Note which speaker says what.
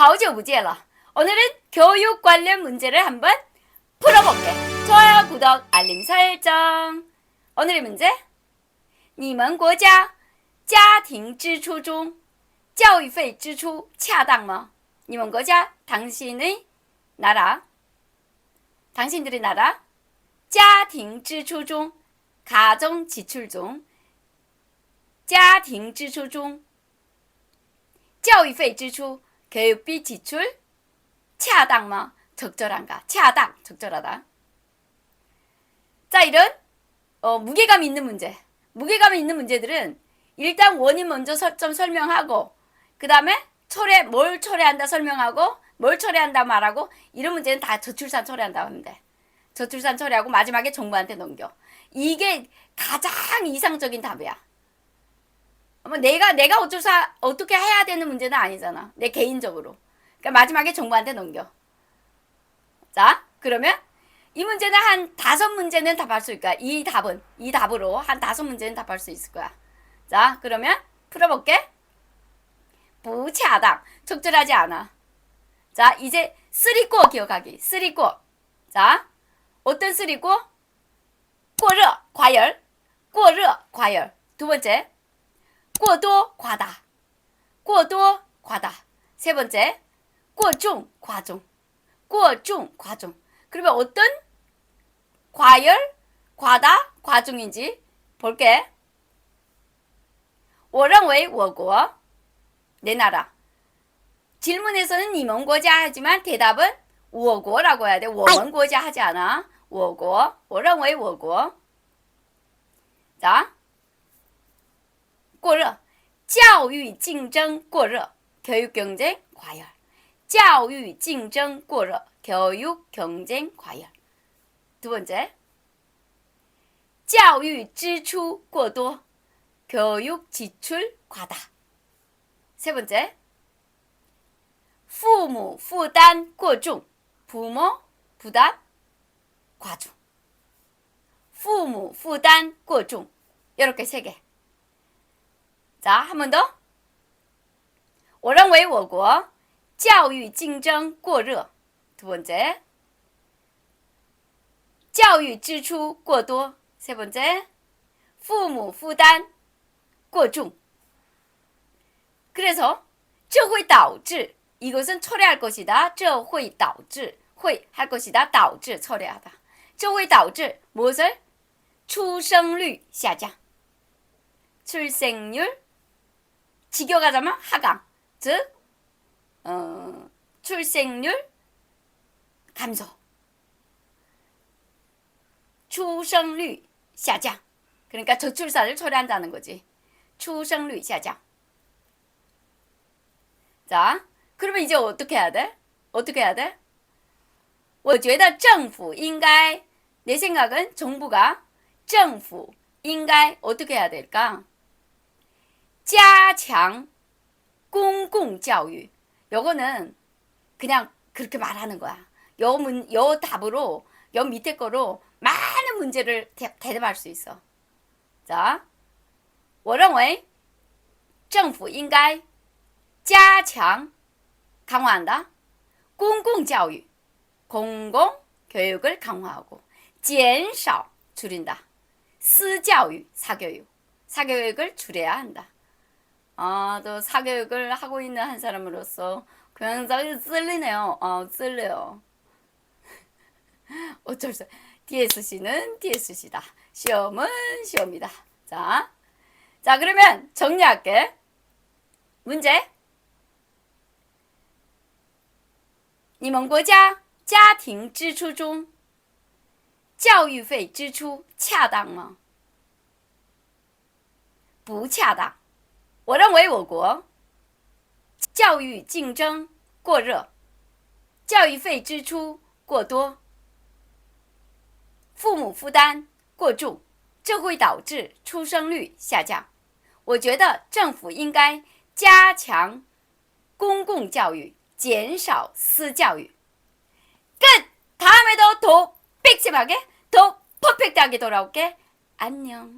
Speaker 1: 好久不见了. 오늘은 교육 관련 문제를 한번 풀어볼게. 좋아요, 구독, 알림 설정. 오늘의 문제. 你们国家家庭支出中教育费支出恰当吗?你们国家 당신의 나라 당신들의 나라 家庭支出中 가정 지출 중 家庭支出中教育费支出 교육비 지출 차당 뭐 적절한가? 차당 적절하다. 자 이런 어, 무게감 있는 문제, 무게감 있는 문제들은 일단 원인 먼저 서, 좀 설명하고 그 다음에 철회 뭘 철회한다 설명하고 뭘 철회한다 말하고 이런 문제는 다 저출산 철회한다고 하면 돼. 저출산 처리하고 마지막에 정부한테 넘겨. 이게 가장 이상적인 답이야. 뭐 내가 내가 어쩌사 어떻게 해야 되는 문제는 아니잖아. 내 개인적으로. 그러니까 마지막에 정부한테 넘겨. 자, 그러면 이 문제는 한 다섯 문제는 답할 수 있을 거야. 이 답은 이 답으로 한 다섯 문제는 답할 수 있을 거야. 자, 그러면 풀어볼게. 부차당 적절하지 않아. 자, 이제 쓰리꼬 기억하기. 쓰리꼬. 자, 어떤 쓰리꼬? 꼬르 과열. 꼬르 과열. 두 번째. 꼬도 과다. 꼬도 과다. 세 번째. 꼬중 과중. 꼬중 과중. 그러면 어떤 과열, 과다, 과중인지 볼게. 我认为我国내 나라. 질문에서는 이먼고자 하지만 대답은 我国라고 해야 돼. 我们国家 하지 않아. 我国.我认为我国. 자. 过热.教育竞争过热. 교육 경쟁 과열. 教育竞争过热. 교육 경쟁 과열. 두 번째. 教育支出过多. 교육 지출 과다. 세 번째. 父母负担过重. 부모 부담 과중. 父母负担过重. 이렇게 세 개. 자, 한 번 더. 我认为我国教育竞争过热. 두 번째. 教育支出过多. 세 번째. 父母负担过重. 그래서 这会导致 이것은 철회할 것이다. 这会导致 会할 것이다. 导致 철회하다. 这会导致 무엇을 出生率下降. 출생률 직역하자면 하강. 즉 어, 출생률 감소. 出生率下降. 그러니까 저출산을 철회한다는 거지. 出生率下降. 자, 그러면 이제 어떻게 해야 돼? 어떻게 해야 돼? 我觉得政府应该, 내 생각은 정부가 政府应该 어떻게 해야 될까? 加强公共教育. 요거는 그냥 그렇게 말하는 거야. 요, 문, 요 답으로, 요 밑에 거로 많은 문제를 대, 대답할 수 있어. 자, 我认为政府应该加强 강화한다. 공공교육, 공공 교육을 강화하고 减少 줄인다. 私教育, 사교육, 사교육을 줄여야 한다. 아, 또 사교육을 하고 있는 한 사람으로서 굉장히 찔리네요. 어, 찔려요. 어쩔 수, DSC는 DSC다. 시험은 시험이다. 자, 자, 그러면 정리할게. 문제. 你们国家家庭支出中教育费支出恰当吗？不恰当。 我认为我国教育竞争过热，教育费支出过多，父母负担过重，这会导致出生率下降。我觉得政府应该加强公共教育，减少私教育。 끝! 다음에도 더 빽침하게, 더 퍼펙트하게 돌아올게. 안녕.